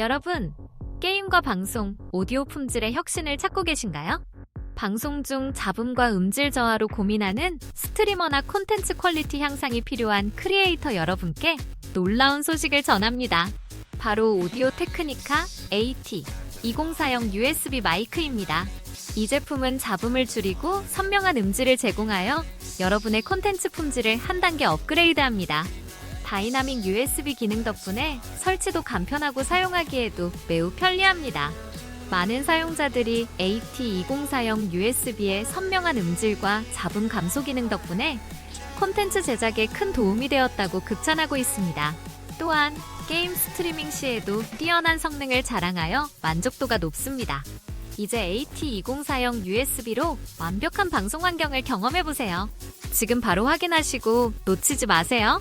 여러분, 게임과 방송, 오디오 품질의 혁신을 찾고 계신가요? 방송 중 잡음과 음질 저하로 고민하는 스트리머나 콘텐츠 퀄리티 향상이 필요한 크리에이터 여러분께 놀라운 소식을 전합니다. 바로 오디오 테크니카 AT 2040 USB 마이크입니다. 이 제품은 잡음을 줄이고 선명한 음질을 제공하여 여러분의 콘텐츠 품질을 한 단계 업그레이드합니다. 다이나믹 USB 기능 덕분에 설치도 간편하고 사용하기에도 매우 편리합니다. 많은 사용자들이 AT2040 USB의 선명한 음질과 잡음 감소 기능 덕분에 콘텐츠 제작에 큰 도움이 되었다고 극찬하고 있습니다. 또한 게임 스트리밍 시에도 뛰어난 성능을 자랑하여 만족도가 높습니다. 이제 AT2040 USB로 완벽한 방송 환경을 경험해보세요. 지금 바로 확인하시고 놓치지 마세요.